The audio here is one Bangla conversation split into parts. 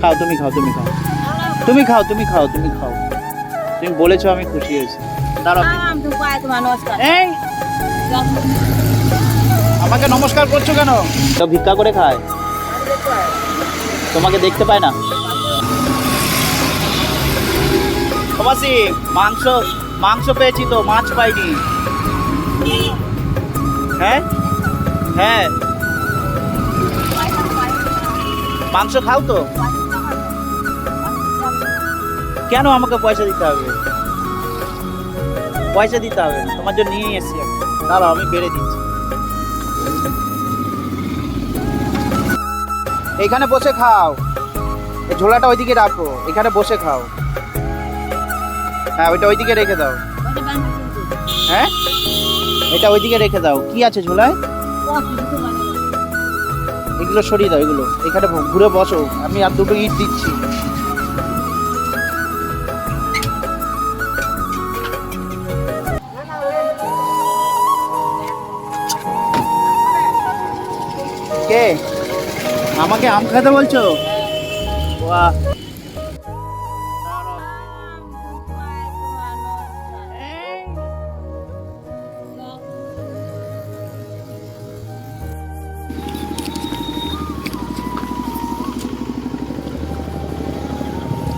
খাও তুমি খাও তুমি খাও। তুমি খাও তুমি খাও তুমি খাও। তুমি বলেছ আমি খুশি হয়েছি। দাঁড়াও। আম তো পায় তোমার নমস্কার। এই! আমাকে নমস্কার করছ কেন? তো ভিক্ষা করে খায়। তোমাকে দেখতে পায় না। তোমাসি মাংস মাংস পেয়েছি তো মাছ পাইনি। হ্যাঁ? হ্যাঁ। মাংস খাও তো। কেন আমাকে পয়সা দিতে হবে? পয়সা দিতে হবে। তোমার জন্য নিয়ে এসেছি। দাঁড়াও, আমি বেড়ে দিচ্ছি। এখানে বসে খাও। ঝোলাটা ওইদিকে রাখো। এখানে বসে খাও। হ্যাঁ ওইটা ওইদিকে রেখে দাও। হ্যাঁ? এটা ওইদিকে রেখে দাও। কি আছে ঝোলায়? এগুলো সরিয়ে দাও, এগুলো। এখানে ঘুরে বসো। আমি আর দুটো ইট দিচ্ছি। কে? আমাকে আম খেতে বলছো? বাহ।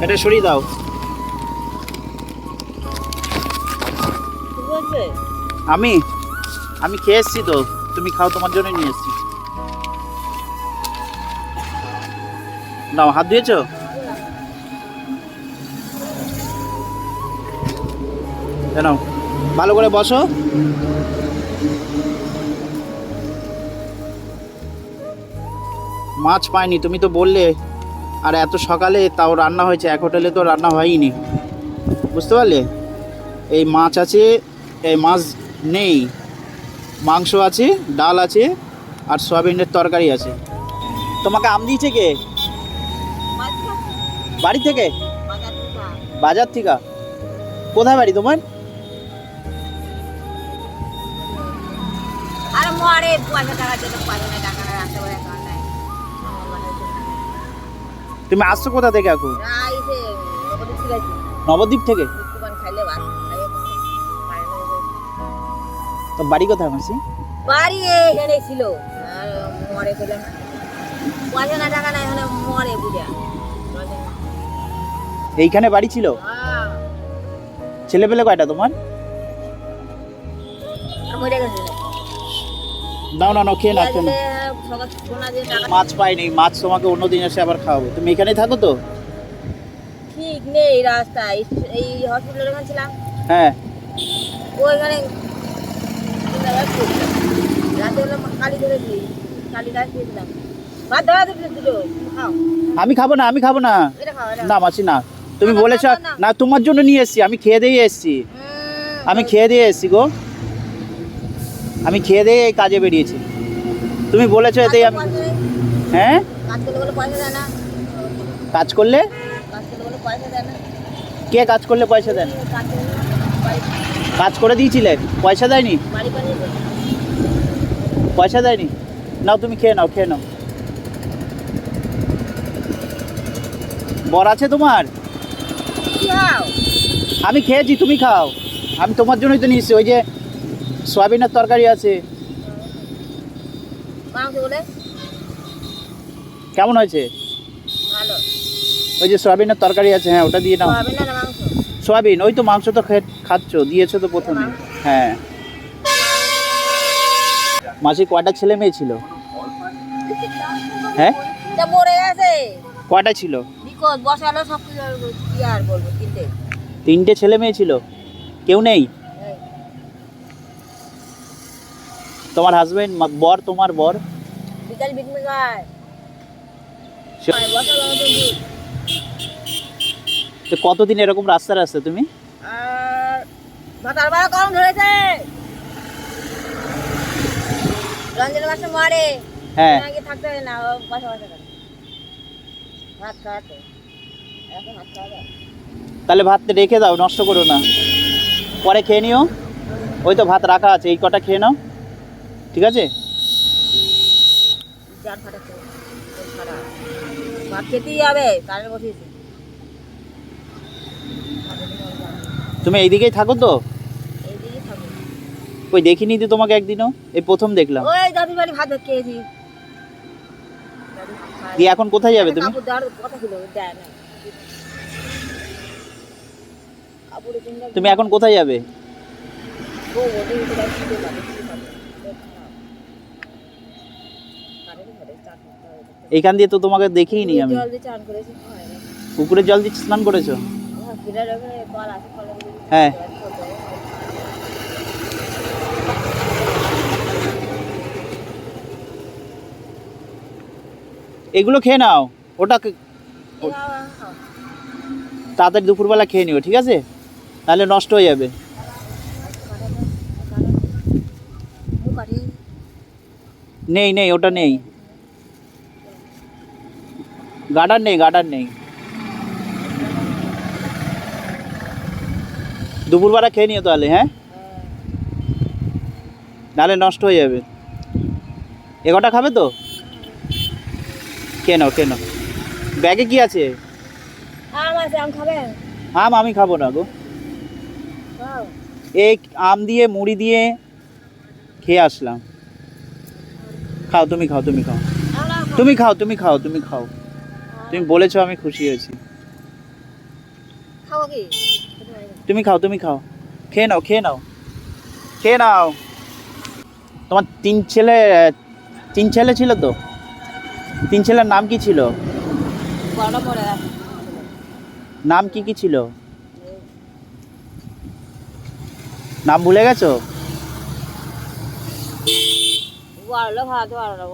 এটা সরিয়ে দাও। আমি? আমি খেয়ে এসছি তো। তুমি খাও তোমার জন্য নিয়ে এসছি। নাও, হাত দিয়েছ? কেন ভালো করে বসো। মাছ পাইনি, তুমি তো বললে। আর এত সকালে তাও রান্না হয়েছে, এক হোটেলে তো রান্না হয়নি বুঝতে পারলে? এই মাছ আছে, এই মাছ নেই। মাংস আছে, ডাল আছে, আর সয়াবিনের তরকারি আছে। তোমাকে আম দিয়েছে কে? বাড়ি থেকে? বাজার থেকে। কোথায় বাড়ি তোমার? তুমি আসছো কোথা থেকে এখন? নবদ্বীপ থেকে। তো বাড়ি কোথায় মাসি? বাড়ি এখানে ছিল। মরে না। পয়সা না টাকা নাই এখানে মরে বুঝা। এইখানে বাড়ি ছিল? ছেলে পেলে কয়টা তোমার? নাও না নাও খেয়ে না খেয়ে টাকা মাছ পাইনি মাছ তোমাকে অন্য দিন এসে আবার খাওয়াবো। তুমি এখানেই থাকো তো? ঠিক নেই এই হসপিটালে ছিলাম। হ্যাঁ। ওইখানে রাতে হলো কালি ধরেছি কালি গাছ দিয়েছিলাম ভাত ধরা দিতে আমি খাব না আমি খাব না। না মাসি না। তুমি বলেছ না, তোমার জন্য নিয়ে এসেছি আমি খেয়ে দিয়ে এসেছি। আমি খেয়ে দিয়ে এসেছি গো। আমি খেয়ে দিয়ে এই কাজে বেরিয়েছি। তুমি বলেছ এতেই আমি হ্যাঁ? কাজ করলে? কে কাজ করলে পয়সা দেন কাজ করে দিয়েছিলে? পয়সা দেয়নি? পয়সা দেয়নি? নাও তুমি খেয়ে নাও খেয়ে নাও। বর আছে তোমার? আমি খেয়েছি তুমি খাও। আমি তোমার জন্যই তো নিয়েছি ওই যে সয়াবিনের তরকারি আছে। কেমন হয়েছে? ওই যে সয়াবিনের তরকারি আছে হ্যাঁ ওটা দিয়ে নাও। সয়াবিন ওই তো মাংস তো খাচ্ছ দিয়েছ তো প্রথমে। হ্যাঁ। মাসি কয়টা ছেলে মেয়ে ছিল? হ্যাঁ? কয়টা ছিল? বসালো সব কি আর বলব তিনটে। তিনটে ছেলে মেয়ে ছিল। কেউ নেই? তোমার হাজবেন্ড বর তোমার বর? বিকাল। তো কতদিন এরকম রাস্তা রাস্তা তুমি? আর ভাতার বাড়া কম ধরেছে। রঞ্জনের মাসে মারে। হ্যাঁ। থাকতে হয় না ভাত খাওয়াতে এখন ভাত খাওয়া যায় তাহলে ভাত রেখে দাও নষ্ট করো না। পরে খেয়ে নিও। ওই তো ভাত রাখা আছে এই কটা খেয়ে নাও। ঠিক আছে? তুমি এইদিকেই থাকো তো? ওই দেখিনি তো তোমাকে একদিনও? এই প্রথম দেখলাম। ওই দাদুর বাড়ি ভাত খেয়েছি। দিয়ে এখন কোথায় যাবে তুমি? কথা ছিল তুমি এখন কোথায় যাবে। এইখান দিয়ে তো তোমাকে দেখিনি নি আমি হয়। পুকুরের জল দিয়ে স্নান করেছ হ্যাঁ। হয়। এগুলো খেয়ে নাও ওটা আ- আ- তাড়াতাড়ি দুপুরবেলা খেয়ে নিও, ঠিক আছে? তাহলে নষ্ট হয়ে যাবে। নেই নেই, ওটা নেই। গার্ডার নেই গার্ডার নেই। দুপুরবেলা খেয়ে নিও তাহলে হ্যাঁ। নাহলে নষ্ট হয়ে যাবে। এগোটা খাবে তো? কেন কেন। ব্যাগে কি আছে? আছে, আম খাবেন? আম আমি খাব না গো। এই আম দিয়ে মুড়ি দিয়ে খেয়ে আসলাম। খাও তুমি খাও তুমি খাও। তুমি খাও তুমি খাও তুমি খাও। তুমি বলেছ আমি খুশি হয়েছি। তুমি খাও তুমি খাও। খেয়ে নাও খেয়ে নাও। খেয়ে নাও। তোমার তিন ছেলে তিন ছেলে ছিল তো? তিন ছেলের নাম কি ছিল। নাম কি কি ছিল? নাম ভুলে গেছো? বড়লো খাওয়াতে পারো না।